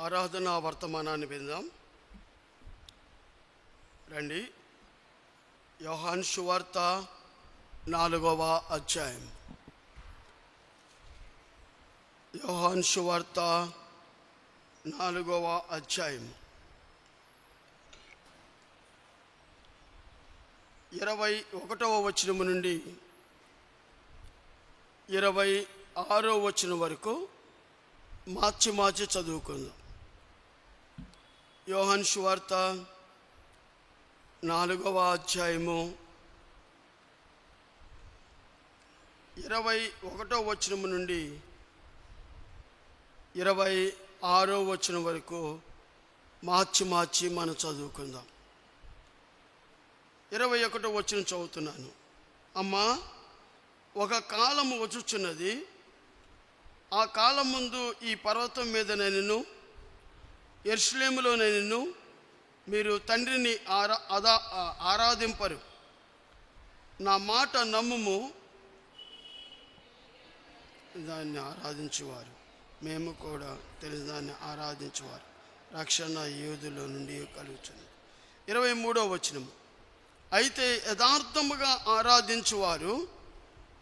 ఆరాధన వర్తమానాన్ని విందాం. రండి. యోహాన్ సువార్త నాలుగవ అధ్యాయం. యోహాన్ సువార్త నాలుగవ అధ్యాయం. ఇరవై ఒకటవ వచనము నుండి ఇరవై ఆరో వచనం వరకు మార్చి మార్చి చదువుకుందాం. యోహన్ సువార్త నాలుగవ అధ్యాయము ఇరవై ఒకటో వచనము నుండి ఇరవై ఆరో వచనం వరకు మార్చి మార్చి మనం చదువుకుందాం. ఇరవై ఒకటో వచనం చదువుతున్నాను. అమ్మా ఒక కాలము వచ్చుచున్నది. ఆ కాలం ముందు ఈ పర్వతం మీద నేను ఎర్షులేములో నిన్ను మీరు తండ్రిని ఆరా అదా ఆరాధింపరు. నా మాట నమ్ముము. దాన్ని ఆరాధించేవారు. మేము కూడా తెలిసి దాన్ని ఆరాధించేవారు. రక్షణ యోధుల నుండి కలుగుతుంది ఇరవై మూడో వచనము అయితే యథార్థముగా ఆరాధించువారు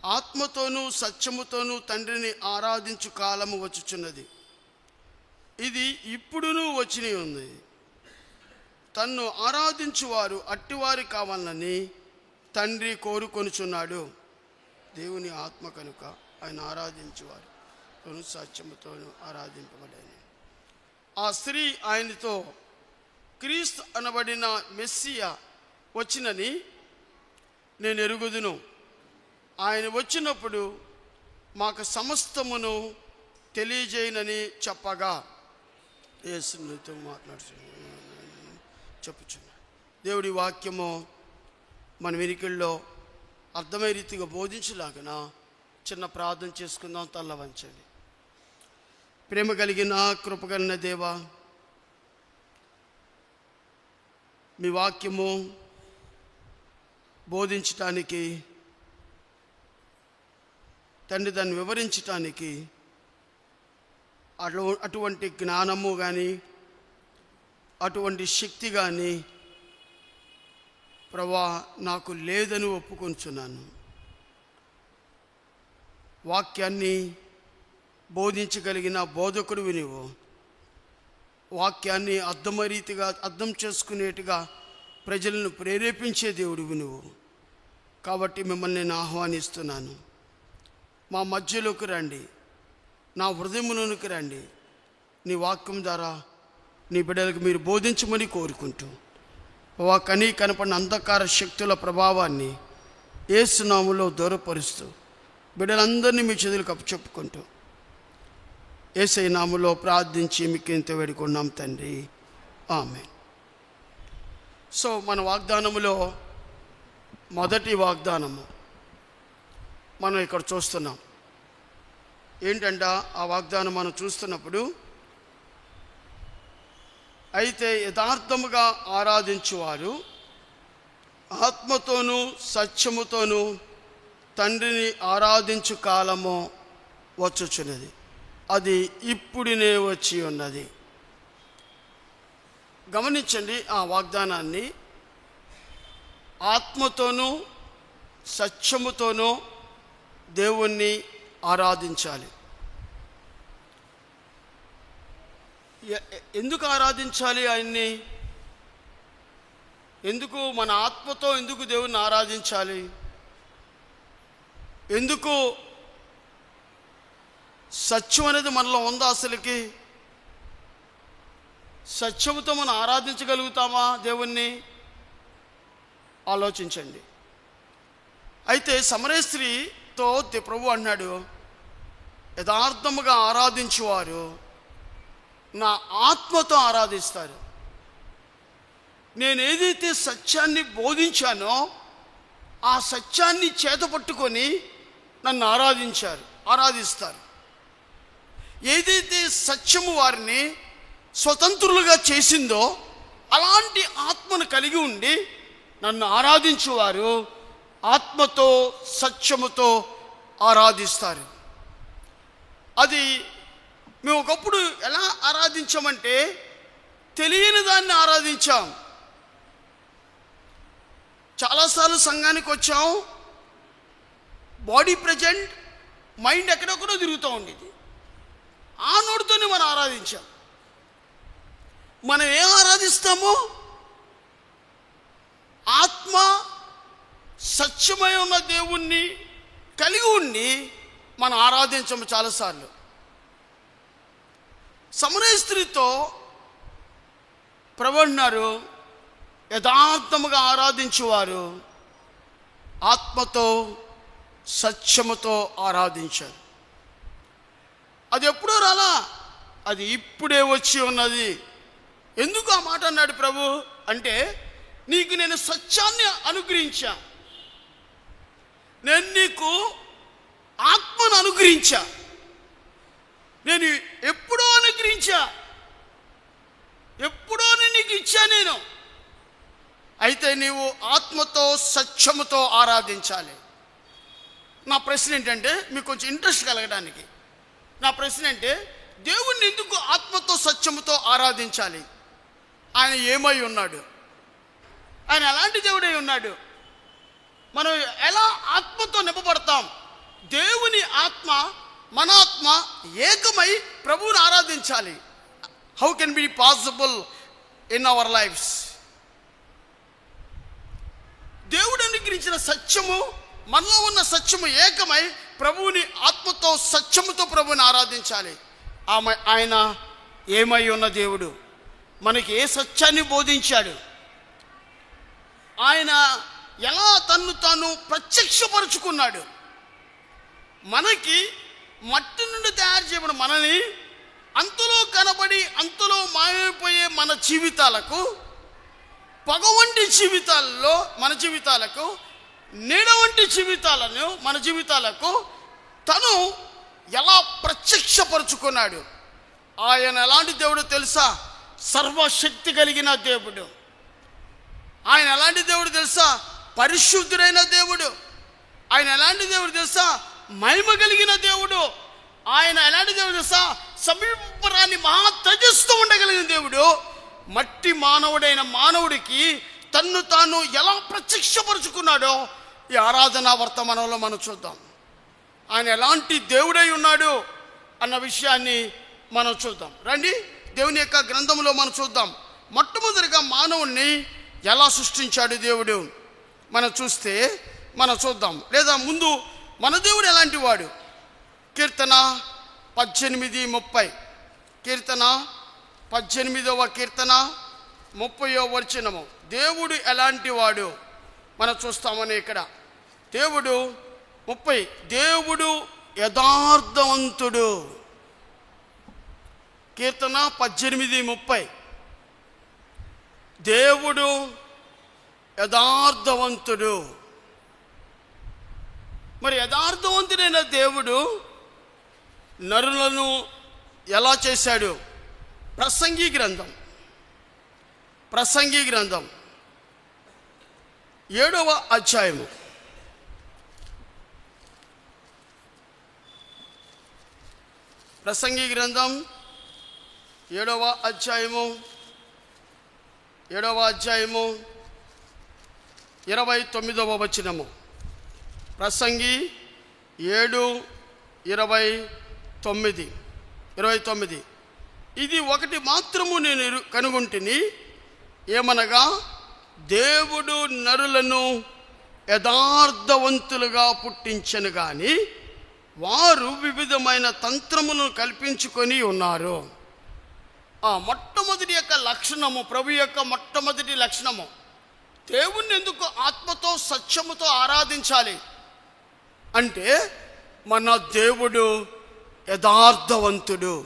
ఆత్మతోనూ సత్యముతోనూ తండ్రిని ఆరాధించు కాలము వచ్చుచున్నది. ఇది ఇప్పుడునూ వచ్చి ఉంది. తన్ను ఆరాధించువారు అట్టివారి కావాలని తండ్రి కోరుకొనుచున్నాడు. దేవుని ఆత్మ కనుక ఆయన ఆరాధించువారు. తను సత్యముతోనూ ఆరాధింపబడని. ఆ స్త్రీ ఆయనతో క్రీస్తు అనబడిన మెస్సియా వచ్చినని నేను ఎరుగుదును. ఆయన వచ్చినప్పుడు మాకు సమస్తమును తెలియజేయనని చెప్పగా ఏసుతో మాట్లాడుతున్నాను చెప్పుచున్నాను దేవుడి వాక్యము మన వెనుకల్లో అర్థమయ్యే రీతిగా బోధించలాగన చిన్న ప్రార్థన చేసుకుందాం తల్ల వంచండి ప్రేమ కలిగిన కృప కలిగిన దేవా మీ వాక్యము బోధించటానికి తండ్రి దాన్ని వివరించటానికి అటు అటువంటి జ్ఞానము కానీ అటువంటి శక్తి కానీ ప్రభా నాకు లేదని ఒప్పుకొంచున్నాను. వాక్యాన్ని బోధించగలిగిన బోధకుడివి నీవు వాక్యాన్ని అర్థమరీతిగా అర్థం చేసుకునేట్టుగా ప్రజలను ప్రేరేపించే దేవుడివి నువ్వు కాబట్టి మిమ్మల్ని నేను ఆహ్వానిస్తున్నాను. మా మధ్యలోకి రండి. నా హృదయములోనికి రండి. నీ వాక్యం ద్వారా నీ బిడ్డలకు మీరు బోధించమని కోరుకుంటూ వా కనీ కనపడిన అంధకార శక్తుల ప్రభావాన్ని ఏసునాములో దూరపరుస్తూ బిడ్డలందరినీ మీ చేతులకు అప్పచెప్పుకుంటూ ఏసై నాములో ప్రార్థించి మీకు ఇంత వేడుకున్నాం తండ్రి. ఆమె సో మన వాగ్దానములో మొదటి వాగ్దానము మనం ఇక్కడ చూస్తున్నాం. ఏంటంట ఆ వాగ్దానం మనం చూస్తున్నప్పుడు? అయితే యథార్థముగా ఆరాధించువారు ఆత్మతోనూ సత్యముతోనూ తండ్రిని ఆరాధించు కాలము వచ్చుచున్నది. అది ఇప్పుడునే వచ్చి ఉన్నది. గమనించండి ఆ వాగ్దానాన్ని. ఆత్మతోనూ సత్యముతోనూ దేవుణ్ణి ఆరాధించాలి. ఎందుకు ఆరాధించాలి ఆయన్ని? ఎందుకు మన ఆత్మతో ఎందుకు దేవుణ్ణి ఆరాధించాలి? ఎందుకు సత్యం అనేది మనలో ఉందా అసలుకి? సత్యముతో మనం ఆరాధించగలుగుతామా దేవుణ్ణి? ఆలోచించండి. అయితే సమరేశ్రీతో ప్రభు అన్నాడు యథార్థముగా ఆరాధించేవారు నా ఆత్మతో ఆరాధిస్తారు. నేను ఏదైతే సత్యాన్ని బోధించానో ఆ సత్యాన్ని చేతపట్టుకొని నన్ను ఆరాధించారు ఆరాధిస్తారు. ఏదైతే సత్యము వారిని స్వతంత్రులుగా చేసిందో అలాంటి ఆత్మను కలిగి ఉండి నన్ను ఆరాధించేవారు ఆత్మతో సత్యముతో ఆరాధిస్తారు. అది మేము ఒకప్పుడు ఎలా ఆరాధించామంటే తెలియని దాన్ని ఆరాధించాం. చాలాసార్లు సంఘానికి వచ్చాం. బాడీ ప్రజెంట్ మైండ్ ఎక్కడెక్కడో తిరుగుతూ ఉండేది. ఆ నోటితోనే మనం ఆరాధించాం. మనం ఏం ఆరాధిస్తామో ఆత్మ సత్యమై ఉన్న దేవుణ్ణి కలిగి ఉండి మనం ఆరాధించము చాలాసార్లు. సమరయ స్త్రీతో ప్రవన్నారు యథార్థముగా ఆరాధించేవారు ఆత్మతో సత్యముతో ఆరాధించారు. అది ఎప్పుడో రాలా? అది ఇప్పుడే వచ్చి ఉన్నది. ఎందుకు ఆ మాట అన్నాడు ప్రభు? అంటే నీకు నేను సత్యాన్ని అనుగ్రహించా నేను నీకు ఆత్మను అనుగ్రహించా. నేను ఎప్పుడో అనుగ్రహించా. ఎప్పుడో నీకు ఇచ్చా నేను. అయితే నీవు ఆత్మతో సత్యముతో ఆరాధించాలి. నా ప్రశ్న ఏంటంటే మీకు కొంచెం ఇంట్రెస్ట్ కలగడానికి. నా ప్రశ్న అంటే దేవుణ్ణి ఎందుకు ఆత్మతో సత్యముతో ఆరాధించాలి? ఆయన ఏమై ఉన్నాడు? ఆయన ఎలాంటి దేవుడై ఉన్నాడు. మనం ఎలా ఆత్మతో నింపబడతాం? దేవుని ఆత్మ మన ఆత్మ ఏకమై ప్రభువుని ఆరాధించాలి. How can be possible in our lives దేవుడు అనుగ్రహించిన సత్యము మనలో ఉన్న సత్యము ఏకమై ప్రభువుని ఆత్మతో సత్యముతో ప్రభువుని ఆరాధించాలి. ఆమె ఆయన ఏమై ఉన్న దేవుడు? మనకి ఏ సత్యాన్ని బోధించాడు? ఆయన ఎలా తన్ను తాను ప్రత్యక్షపరుచుకున్నాడు? మనకి మట్టి నుండి తయారు చేయబడిన మనని అంతలో కనబడి అంతలో మాయమైపోయే మన జీవితాలకు పగ వంటి జీవితాల్లో మన జీవితాలకు నీడ వంటి జీవితాలను మన జీవితాలకు తను ఎలా ప్రత్యక్షపరుచుకున్నాడు? ఆయన ఎలాంటి దేవుడు తెలుసా? సర్వశక్తి కలిగిన దేవుడు. ఆయన ఎలాంటి దేవుడు తెలుసా? పరిశుద్ధుడైన దేవుడు. ఆయన ఎలాంటి దేవుడు తెలుసా? మహిమ కలిగిన దేవుడు. ఆయన ఎలాంటి దేవుడు తెలుసా? సమీపరాన్ని మహా తజిస్తూ ఉండగలిగిన దేవుడు. మట్టి మానవుడైన మానవుడికి తన్ను తాను ఎలా ప్రత్యక్షపరుచుకున్నాడో ఈ ఆరాధనా వర్తమానంలో మనం చూద్దాం. ఆయన ఎలాంటి దేవుడై ఉన్నాడు అన్న విషయాన్ని మనం చూద్దాం. రండి దేవుని యొక్క గ్రంథంలో మనం చూద్దాం. మొట్టమొదటిగా మానవుణ్ణి ఎలా సృష్టించాడు దేవుడు? మనం చూస్తే మనం చూద్దాం. లేదా ముందు మన దేవుడు ఎలాంటి వాడు? కీర్తన పద్దెనిమిది ముప్పై. కీర్తన పద్దెనిమిదవ కీర్తన ముప్పయో వచనము. దేవుడు ఎలాంటి వాడు? మనం చూస్తామని ఇక్కడ. దేవుడు ముప్పై. దేవుడు యథార్థవంతుడు. కీర్తన పద్దెనిమిది ముప్పై. దేవుడు యథార్థవంతుడు. మరి యథార్థవంతుడైన దేవుడు నరులను ఎలా చేశాడు? ప్రసంగి గ్రంథం. ప్రసంగి గ్రంథం. ఏడవ అధ్యాయము. ప్రసంగి గ్రంథం ఏడవ అధ్యాయము. ఏడవ అధ్యాయము ఇరవై తొమ్మిదవ వచనము. ప్రసంగి ఏడు ఇరవై తొమ్మిది. ఇరవై తొమ్మిది. ఇది ఒకటి మాత్రము నేను కనుగొంటిని. ఏమనగా దేవుడు నరులను యథార్థవంతులుగా పుట్టించను కానీ వారు వివిధమైన తంత్రములను కల్పించుకొని ఉన్నారు. ఆ మొట్టమొదటి యొక్క లక్షణము ప్రభు యొక్క మొట్టమొదటి లక్షణము దేవుణ్ణి ఎందుకు ఆత్మతో సత్యముతో ఆరాధించాలి? అంటే మన దేవుడు యథార్థవంతుడు.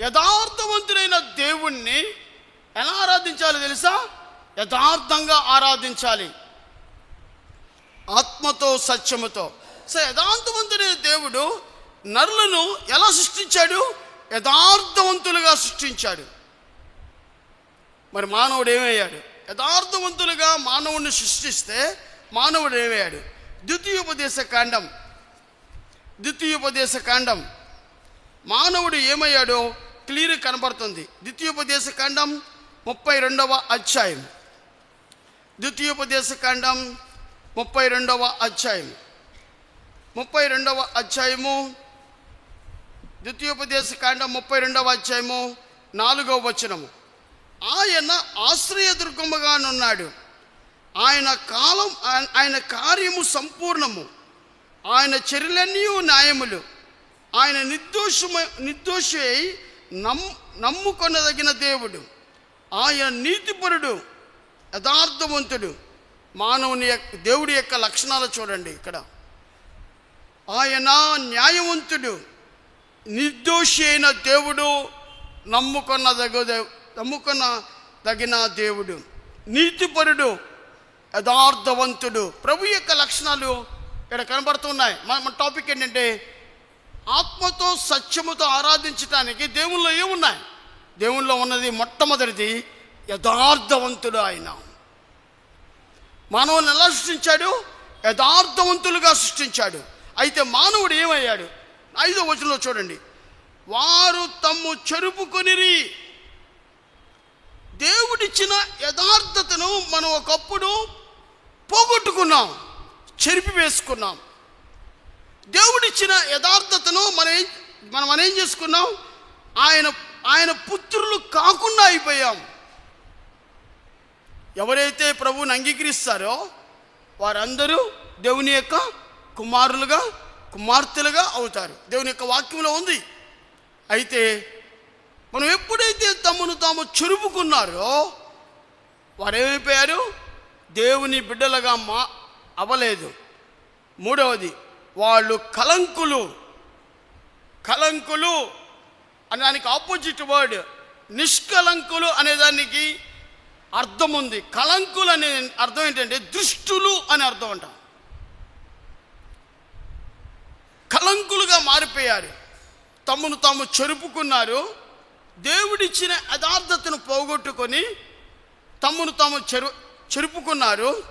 యథార్థవంతుడైన దేవుణ్ణి ఎలా ఆరాధించాలి తెలుసా? యథార్థంగా ఆరాధించాలి. ఆత్మతో సత్యముతో. సో యథార్థవంతుడైన దేవుడు నరులను ఎలా సృష్టించాడు? యథార్థవంతులుగా సృష్టించాడు. మరి మానవుడు ఏమయ్యాడు? యథార్థవంతులుగా మానవుడిని సృష్టిస్తే మానవుడు ఏమయ్యాడు? ద్వితీయోపదేశ కాండం ద్వితీయోపదేశ కాండం మానవుడు ఏమయ్యాడో క్లియర్ కనబడుతుంది ద్వితీయోపదేశ కాండం ముప్పై రెండవ అధ్యాయం. ద్వితీయోపదేశ కాండం ముప్పై రెండవ అధ్యాయం. ముప్పై రెండవ అధ్యాయము. ద్వితీయోపదేశ కాండం ముప్పై రెండవ అధ్యాయము నాలుగవ వచనము. ఆయన ఆశ్రయదుర్గముగానున్నాడు. ఆయన కాలం ఆయన- ఆయన కార్యము సంపూర్ణము. ఆయన చర్యలన్నీ న్యాయములు. ఆయన నిర్దోషమ నిర్దోషి అయి నమ్ నమ్ముకొనదగిన దేవుడు. ఆయన నీతిపరుడు యథార్థవంతుడు. మానవుని యొక్క దేవుడి యొక్క లక్షణాలు చూడండి ఇక్కడ. ఆయన న్యాయవంతుడు నిర్దోషి అయిన దేవుడు నమ్ముకున్న దగ్గ నమ్ముకున్న తగిన దేవుడు. నీతిపరుడు యథార్థవంతుడు. ప్రభు యొక్క లక్షణాలు ఇక్కడ కనబడుతున్నాయి. మన టాపిక్ ఏంటంటే ఆత్మతో సత్యముతో ఆరాధించటానికి దేవుల్లో ఏమున్నాయి? దేవుల్లో ఉన్నది మొట్టమొదటిది యథార్థవంతుడు ఆయన. మానవుని ఎలా సృష్టించాడు? యథార్థవంతులుగా సృష్టించాడు. అయితే మానవుడు ఏమయ్యాడు? ఐదో వచనంలో చూడండి. వారు తమ్ము చెరుపుకొనిరి దేవుడిచ్చిన యథార్థతను మనం ఒకప్పుడు పోగొట్టుకున్నాం చెరిపి వేసుకున్నాం. దేవుడిచ్చిన యథార్థతను మనం మనం మనం ఏం చేసుకున్నాం? ఆయన ఆయన పుత్రులు కాకుండా అయిపోయాం. ఎవరైతే ప్రభువుని అంగీకరిస్తారో వారందరూ దేవుని యొక్క కుమారులుగా కుమార్తెలుగా అవుతారు. దేవుని యొక్క వాక్యంలో ఉంది. అయితే మనం ఎప్పుడైతే తమను తాము చురుపుకున్నారో వారేమైపోయారు? దేవుని బిడ్డలుగా మా అవ్వలేదు. మూడవది వాళ్ళు కలంకులు కలంకులు అనే దానికి ఆపోజిట్ వర్డ్ నిష్కలంకులు అనే దానికి అర్థం ఉంది. కలంకులు అనే అర్థం ఏంటంటే దుష్టులు అని అర్థం అంట. కలంకులుగా మారిపోయారు. తమను తాము చెరుపుకున్నారు. దేవుడిచ్చిన యథార్థతను పోగొట్టుకొని తమను తాము చెరు చెరుపుకున్నారు.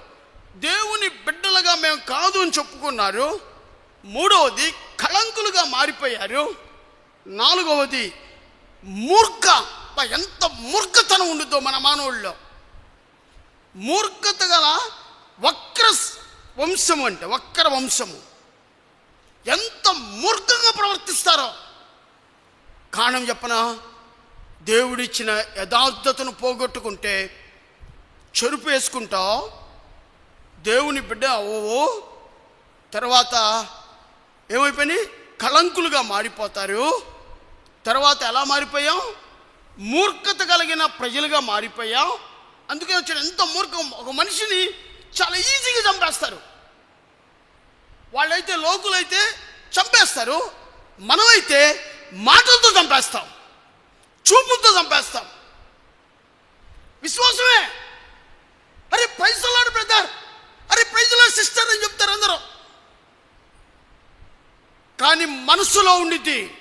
దేవుని బిడ్డలుగా మేము కాదు అని చెప్పుకున్నారు. మూడవది కళంకులుగా మారిపోయారు. నాలుగవది మూర్ఖ ఎంత మూర్ఖతనం ఉండుద్దో మన మానవుల్లో. మూర్ఖత గల వక్ర వంశము అంటే వక్ర వంశము. ఎంత మూర్ఖంగా ప్రవర్తిస్తారో. కారణం చెప్పనా? దేవుడిచ్చిన యథార్థతను పోగొట్టుకుంటే చెరుపు వేసుకుంటావు. దేవుని బిడ్డ అవ్వవు. తర్వాత ఏమైపోయినాయి? కళంకులుగా మారిపోతారు. తర్వాత ఎలా మారిపోయాం? మూర్ఖత కలిగిన ప్రజలుగా మారిపోయాం. అందుకే వచ్చిన ఎంత మూర్ఖం. ఒక మనిషిని చాలా ఈజీగా చంపేస్తారు. వాళ్ళైతే లోకులైతే చంపేస్తారు. మనమైతే మాటలతో చంపేస్తాం. చూపులతో చంపేస్తాం. విశ్వాసమే. అరే పైసలాడు బ్రదర్. అరే ప్రైజ్లో సిస్టర్ అని చెప్తారు అందరూ. కానీ మనసులో ఉండిద్ది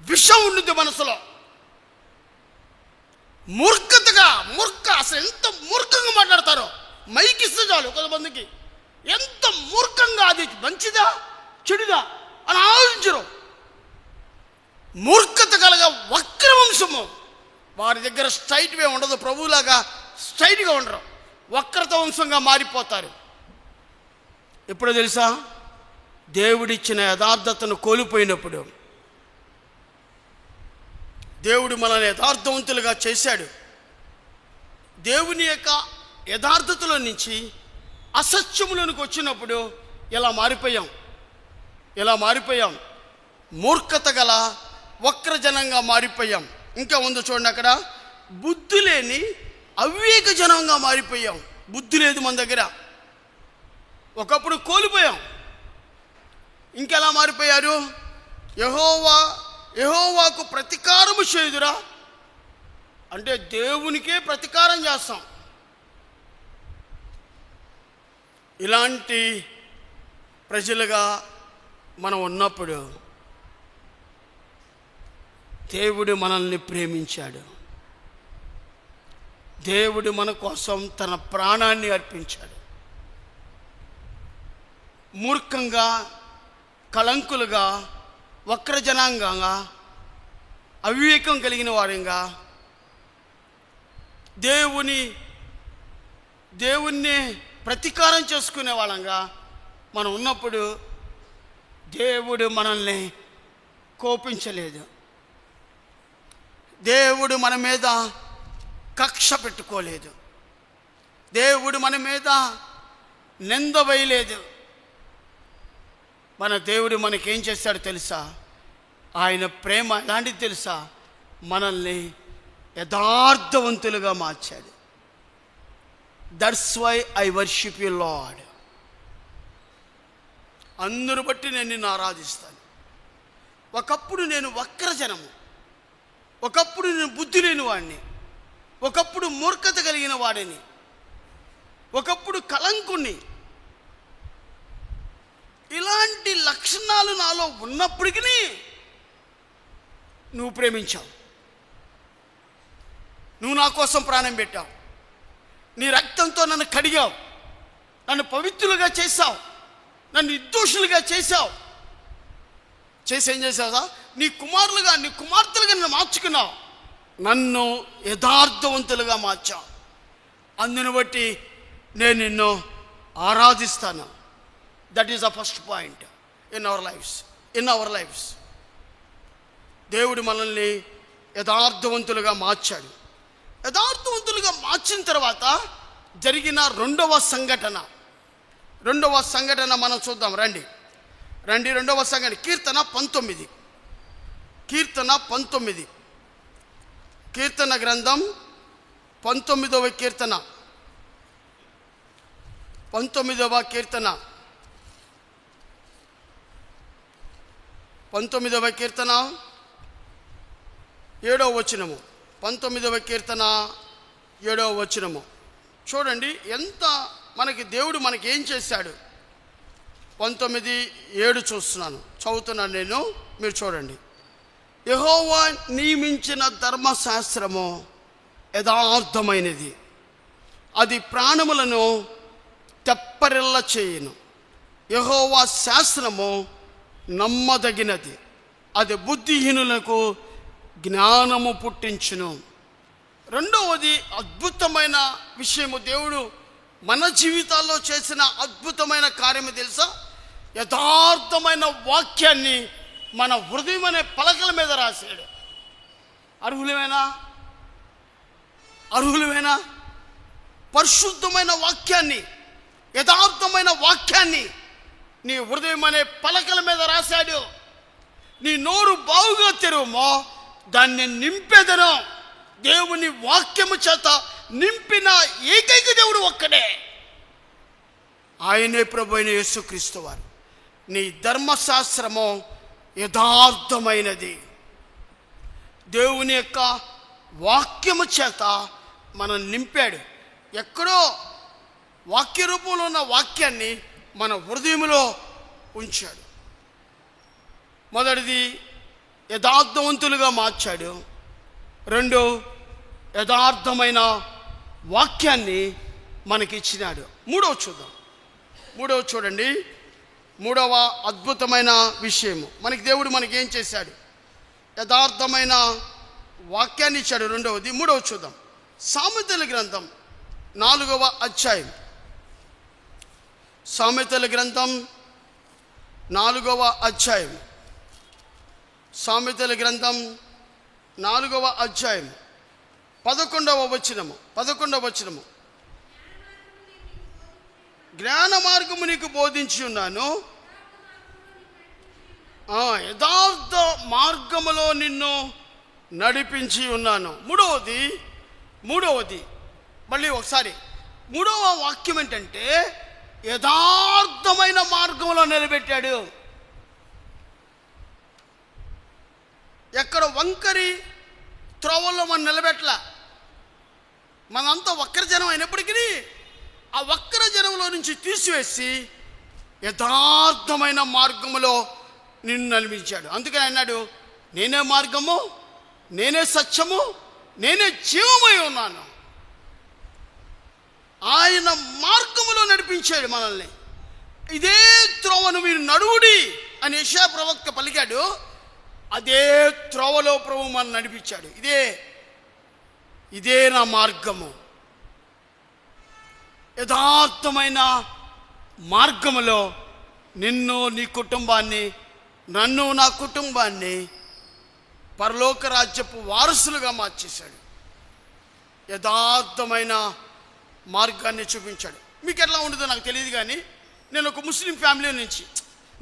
విషం ఉండిద్ది మనసులో. మూర్ఖతగా మూర్ఖ అసలు ఎంత మూర్ఖంగా మాట్లాడతారో. మైక్ ఇస్తే చాలు కొంతమందికి. ఎంత మూర్ఖంగా అది మంచిదా చెడుదా అని ఆలోచించరు. మూర్ఖత కలగ వక్రవంశము. వారి దగ్గర స్ట్రైట్ వే ఉండదు ప్రభువులాగా స్ట్రైట్గా ఉండరు. వక్రత వంశంగా మారిపోతారు. ఎప్పుడో తెలుసా? దేవుడిచ్చిన యథార్థతను కోల్పోయినప్పుడు. దేవుడు మనల్ని యథార్థవంతులుగా చేశాడు. దేవుని యొక్క యథార్థతలో నుంచి అసత్యములోనికి వచ్చినప్పుడు ఇలా మారిపోయాం? ఇలా మారిపోయాం? మూర్ఖత గల వక్రజనంగా మారిపోయాం. ఇంకా ఉంది చూడండి అక్కడ. బుద్ధి లేని అవివేక జనంగా మారిపోయాం. బుద్ధి లేదు మన దగ్గర. ఒకప్పుడు కోల్పోయాం. ఇంకెలా మారిపోయారు? యహోవా యహోవాకు ప్రతీకారము చేయుదురా. అంటే దేవునికే ప్రతీకారం చేస్తాం. ఇలాంటి ప్రజలుగా మనం ఉన్నప్పుడు దేవుడు మనల్ని ప్రేమించాడు. దేవుడు మన కోసం తన ప్రాణాన్ని అర్పించాడు. మూర్ఖంగా కళంకులుగా వక్రజనాంగంగా అవివేకం కలిగిన వారంగా దేవుని దేవుణ్ణి ప్రతీకారం చేసుకునే వాళ్ళంగా మనం ఉన్నప్పుడు దేవుడు మనల్ని కోపించలేదు. దేవుడు మన మీద కక్ష పెట్టుకోలేదు. దేవుడు మన మీద నింద వేయలేదు. మన దేవుడు మనకేం చేశాడు తెలుసా? ఆయన ప్రేమ ఎలాంటిది తెలుసా? మనల్ని యథార్థవంతులుగా మార్చాడు. That's why I worship you Lord అందరు బట్టి నేను నిన్ను ఆరాధిస్తాను. ఒకప్పుడు నేను వక్రజనము. ఒకప్పుడు నేను బుద్ధి లేని వాడిని ఒకప్పుడు మూర్ఖత కలిగిన వాడిని. ఒకప్పుడు కలంకుణ్ణి ఇలాంటి లక్షణాలు నాలో ఉన్నప్పటికీ నువ్వు ప్రేమించావు. నువ్వు నా కోసం ప్రాణం పెట్టావు. నీ రక్తంతో నన్ను కడిగావు. నన్ను పవిత్రులుగా చేశావు. నన్ను నిర్దోషులుగా చేశావు. చేసి ఏం చేసావు నీ కుమారులుగా నీ కుమార్తెలుగా నన్ను మార్చుకున్నావు. నన్ను యథార్థవంతులుగా మార్చావు. అందును బట్టి నేను నిన్ను ఆరాధిస్తాను. That is the first point in our lives in our lives దేవుడు మనల్ని యథార్థవంతులుగా మార్చాడు. యథార్థవంతులుగా మార్చిన తర్వాత జరిగిన రెండవ సంఘటన. రెండవ సంఘటన మనం చూద్దాం రండి. రండి రెండవ సంఘటన. కీర్తన పంతొమ్మిది. కీర్తన పంతొమ్మిది. కీర్తన గ్రంథం పంతొమ్మిదవ కీర్తన. పంతొమ్మిదవ కీర్తన. పంతొమ్మిదవ కీర్తన. ఏడవ వచనము. పంతొమ్మిదవ కీర్తన ఏడవ వచనము. చూడండి ఎంత మనకి దేవుడు మనకి ఏం చేశాడు? పంతొమ్మిది ఏడు చూస్తున్నాను. చదువుతున్నాను నేను. మీరు చూడండి. యహోవా నియమించిన ధర్మశాస్త్రము యథార్థమైనది. అది ప్రాణములను తెప్పరిల్ల చేయును. యహోవా శాస్త్రము నమ్మదగినది. అది బుద్ధిహీనులకు జ్ఞానము పుట్టించును. రెండవది అద్భుతమైన విషయము. దేవుడు మన జీవితాల్లో చేసిన అద్భుతమైన కార్యము తెలుసా? యథార్థమైన వాక్యాన్ని మన హృదయం అనే పలకల మీద రాశాడు. అర్హులమేనా? అర్హులమేనా? పరిశుద్ధమైన వాక్యాన్ని యథార్థమైన వాక్యాన్ని నీ హృదయం అనే పలకల మీద రాశాడు. నీ నోరు బావుగా తెరువమో దాన్ని నింపేదను. దేవుని వాక్యము చేత నింపిన ఏకైక దేవుడు ఒక్కడే. ఆయనే ప్రభు అయిన యేసుక్రీస్తు వారు. నీ ధర్మశాస్త్రము యథార్థమైనది. దేవుని యొక్క వాక్యము చేత మనం నింపాడు. ఎక్కడో వాక్య రూపంలో ఉన్న వాక్యాన్ని మన హృదయంలో ఉంచాడు. మొదటిది యథార్థవంతులుగా మార్చాడు. రెండు యథార్థమైన వాక్యాన్ని మనకిచ్చినాడు. మూడవ చూద్దాం. మూడవ చూడండి. మూడవ అద్భుతమైన విషయము. మనకి దేవుడు మనకి ఏం చేశాడు? యథార్థమైన వాక్యాన్ని ఇచ్చాడు రెండవది. మూడవ చూద్దాం. సామెతల గ్రంథం నాలుగవ అధ్యాయం. సామెతల గ్రంథం నాలుగవ అధ్యాయం. సామెతల గ్రంథం నాలుగవ అధ్యాయం. పదకొండవ వచనము. పదకొండవ వచనము. జ్ఞాన మార్గము నీకు బోధించి ఉన్నాను. యథార్థ మార్గములో నిన్ను నడిపించి ఉన్నాను. మూడవది మూడవది మళ్ళీ ఒకసారి. మూడవ వాక్యం ఏంటంటే యథార్థమైన మార్గంలో నిలబెట్టాడు. ఎక్కడ వంకరి త్రోవల్లో మనం నిలబెట్టలా. మనంతా వక్ర జనం అయినప్పటికీ ఆ వక్ర జనంలో నుంచి తీసివేసి యథార్థమైన మార్గములో నిన్ను నడిపించాడు. అందుకని అన్నాడు నేనే మార్గము నేనే సత్యము నేనే జీవమై ఉన్నాను. ఆయన మార్గములో నడిపించాడు మనల్ని. ఇదే త్రోవను మీరు నడువుడి అని యశా ప్రవక్త పలికాడు. అదే త్రోవలో ప్రభు మనం నడిపించాడు. ఇదే ఇదే నా మార్గము. యథార్థమైన మార్గములో నిన్ను నీ కుటుంబాన్ని నన్ను నా కుటుంబాన్ని పరలోక రాజ్యపు వారసులుగా మార్చేశాడు. యథార్థమైన మార్గాన్ని చూపించాడు. మీకు ఎట్లా ఉండదో నాకు తెలియదు కానీ నేను ఒక ముస్లిం ఫ్యామిలీ నుంచి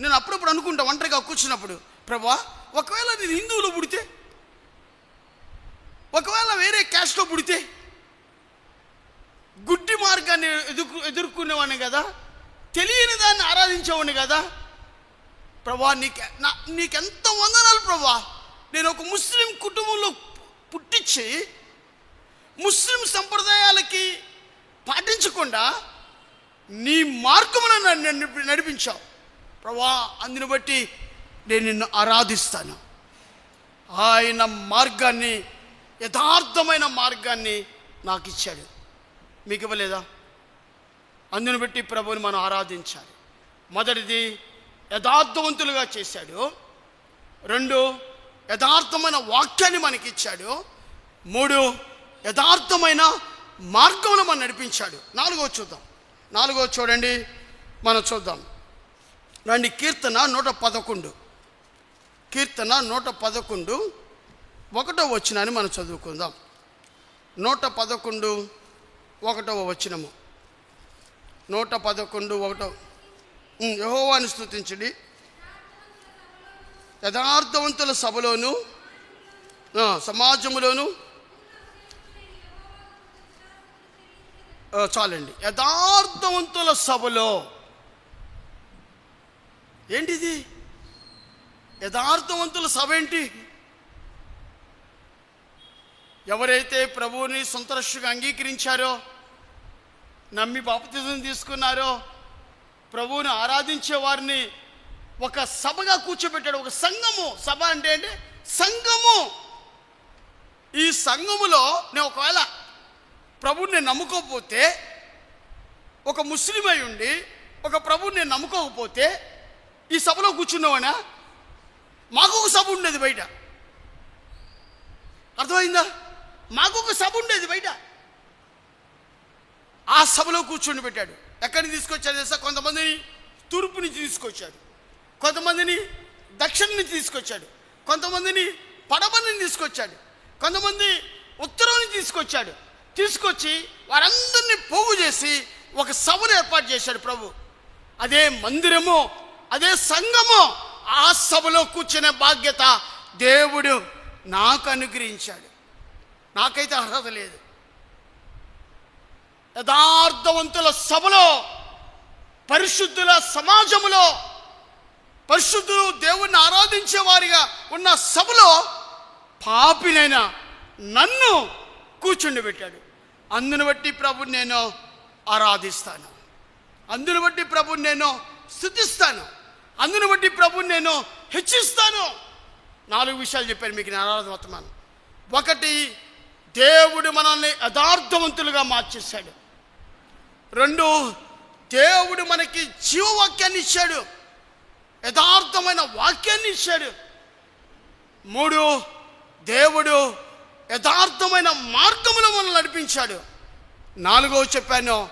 నేను అప్పుడప్పుడు అనుకుంటా ఒంటరిగా కూర్చున్నప్పుడు ప్రభా ఒకవేళ నేను హిందువులో పుడితే ఒకవేళ వేరే క్యాస్ట్లో పుడితే గుడ్డి మార్గాన్ని ఎదుర్కొ ఎదుర్కొనేవాడిని కదా? తెలియని దాన్ని ఆరాధించేవాడిని కదా? ప్రభా నీకు నా నీకెంత వందనాలు ప్రభా. నేను ఒక ముస్లిం కుటుంబంలో పుట్టించి ముస్లిం సంప్రదాయాలకి పాటించకుండా నీ మార్గమును నడిపించావు. ప్రభా అందుని బట్టి నేను నిన్ను ఆరాధిస్తాను. ఆయన మార్గాన్ని యథార్థమైన మార్గాన్ని నాకు ఇచ్చాడు మీకు ఇవ్వలేదా అందును బట్టి ప్రభువుని మనం ఆరాధించాలి. మొదటిది యథార్థవంతులుగా చేశాడు. రెండు యథార్థమైన వాక్యాన్ని మనకి ఇచ్చాడు మూడు యథార్థమైన మార్గంలో మనం నడిపించాడు. నాలుగో చూద్దాం. నాలుగో చూడండి. మనం చూద్దాం. రండి కీర్తన నూట పదకొండు. కీర్తన నూట పదకొండు. ఒకటో వచ్చినని మనం చదువుకుందాం. నూట పదకొండు. ఒకటవ వచనము. నూట పదకొండు ఒకటో. యహోవాని యెహోవాను యథార్థవంతుల సభలోను ఆ, సమాజములోను చాలండి. యథార్థవంతుల సభలో. ఏంటిది? యథార్థవంతుల సభ ఏంటి? ఎవరైతే ప్రభువుని సంతరష్గా అంగీకరించారో నమ్మి బాప్తిజం తీసుకున్నారో ప్రభువుని ఆరాధించే వారిని ఒక సభగా కూర్చోబెట్టాడు. ఒక సంఘము. సభ అంటే ఏంటి? సంఘము. ఈ సంఘములో నేను ఒకవేళ ప్రభువుని నమ్ముకోకపోతే ఒక ముస్లిం అయి ఉండి ఒక ప్రభువుని నేను నమ్ముకోకపోతే ఈ సభలో కూర్చున్నావనా? మాకు ఒక సభ ఉండేది బయట. అర్థమైందా? మాకు ఒక సభ ఉండేది బయట. ఆ సభలో కూర్చొని పెట్టాడు. ఎక్కడిని తీసుకొచ్చాడు తెలుసా? కొంతమందిని తూర్పు నుంచి తీసుకొచ్చాడు. కొంతమందిని దక్షిణ నుంచి తీసుకొచ్చాడు. కొంతమందిని పడమని తీసుకొచ్చాడు. కొంతమంది ఉత్తరం నుంచి తీసుకొచ్చాడు. తీసుకొచ్చి వారందరినీ పోగు చేసి ఒక సభను ఏర్పాటు చేశాడు ప్రభు. అదే మందిరము అదే సంఘము ఆ సభలో కూర్చునే బాధ్యత దేవుడు నాకు అనుగ్రహించాడు. నాకైతే అర్హత లేదు. యథార్థవంతుల సభలో పరిశుద్ధుల సమాజములో పరిశుద్ధులు దేవుణ్ణి ఆరాధించే వారిగా ఉన్న సభలో పాపినైన నన్ను కూర్చుండబెట్టాడు అందును బట్టి ప్రభుని నేను ఆరాధిస్తాను. అందును బట్టి ప్రభుని నేను స్థుతిస్తాను. అందును బట్టి ప్రభుని నేను హెచ్చిస్తాను. నాలుగు విషయాలు చెప్పాను మీకు నేను ఆరాధన వర్తమానం ఒకటి దేవుడు మనల్ని యథార్థవంతులుగా మార్చేశాడు. రెండు దేవుడు మనకి జీవవాక్యాన్ని ఇచ్చాడు. యథార్థమైన వాక్యాన్ని ఇచ్చాడు. మూడు దేవుడు యథార్థమైన మార్గములో మనల్ని నడిపించాడు. నాలుగో చెప్పాను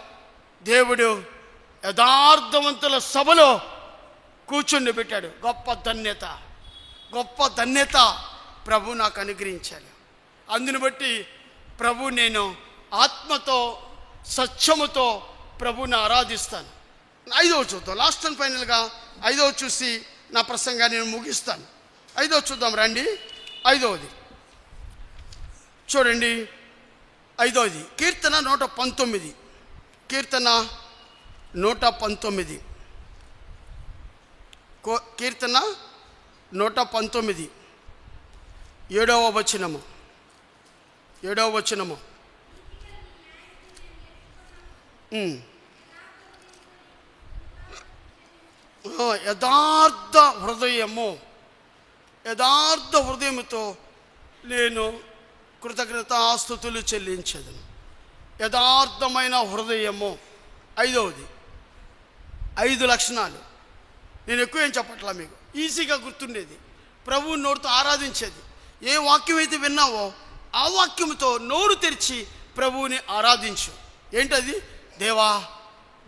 దేవుడు యథార్థవంతుల సభలో కూర్చుండి పెట్టాడు గొప్ప ధన్యత గొప్ప ధన్యత ప్రభు నాకు అనుగ్రహించాడు. అందుని బట్టి ప్రభు నేను ఆత్మతో సత్యముతో ప్రభుని ఆరాధిస్తాను. ఐదవ చూద్దాం. లాస్ట్ అండ్ ఫైనల్గా ఐదవ చూసి నా ప్రసంగాన్ని నేను ముగిస్తాను. ఐదవ చూద్దాం రండి. ఐదవది. చూడండి. ఐదవది. కీర్తన నూట పంతొమ్మిది. కీర్తన నూట పంతొమ్మిది. కో- కీర్తన నూట పంతొమ్మిది. ఏడవ వచనము. ఏడవ వచనము. యథార్థ హృదయము యథార్థ హృదయముతో నేను కృతజ్ఞతాస్థుతులు చెల్లించదు యథార్థమైన హృదయము. ఐదవది ఐదు లక్షణాలు. నేను ఎక్కువ ఏం చెప్పట్లా మీకు? ఈజీగా గుర్తుండేది. ప్రభువు నోటితో ఆరాధించేది. ఏ వాక్యం అయితే విన్నావో ఆ వాక్యంతో నోరు తెరిచి ప్రభువుని ఆరాధించు. ఏంటది? దేవా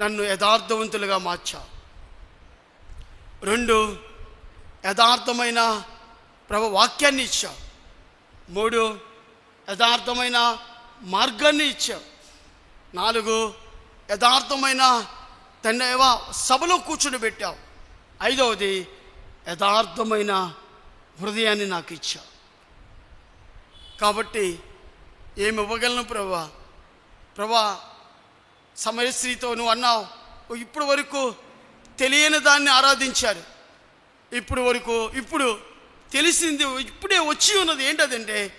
నన్ను యథార్థవంతులుగా మార్చా. రెండు యథార్థమైన ప్రభు వాక్యాన్ని ఇచ్చావు మూడు యథార్థమైన మార్గాన్ని ఇచ్చావు నాలుగు యథార్థమైన తండ్రివా సభలో కూర్చుని పెట్టావు. ఐదవది యథార్థమైన హృదయాన్ని నాకు ఇచ్చావు కాబట్టి ఏమి ఇవ్వగలను ప్రభా? ప్రభా సమయశ్రీతో నువ్వు అన్నావు ఇప్పుడు వరకు తెలియని దాన్ని ఆరాధించారు. ఇప్పుడు వరకు ఇప్పుడు తెలిసింది ఇప్పుడే వచ్చి ఉన్నది ఏంటదంటే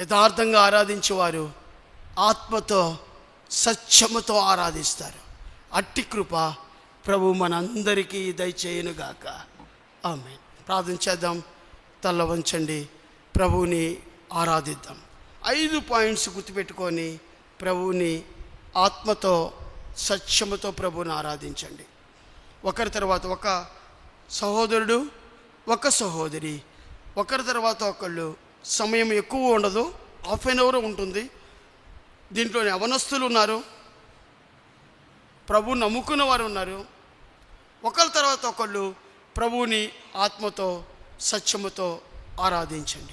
యథార్థంగా ఆరాధించేవారు ఆత్మతో సత్యముతో ఆరాధిస్తారు. అట్టి కృప ప్రభు మనందరికీ దయచేయనుగాక ఆమె ప్రార్థన చేద్దాం. తల్ల వంచండి ప్రభుని ఆరాధిద్దాం. ఐదు పాయింట్స్ గుర్తుపెట్టుకొని ప్రభువుని ఆత్మతో సత్యముతో ప్రభువుని ఆరాధించండి. ఒకరి తర్వాత ఒక సహోదరుడు ఒక సహోదరి. ఒకరి తర్వాత ఒకళ్ళు. సమయం ఎక్కువ ఉండదు హాఫ్ అన్ అవర్ ఉంటుంది. దీంట్లోని అవనస్తులు ఉన్నారు. ప్రభు నమ్ముకున్న వారు ఉన్నారు. ఒకరి తర్వాత ఒకళ్ళు ప్రభువుని ఆత్మతో సత్యముతో ఆరాధించండి.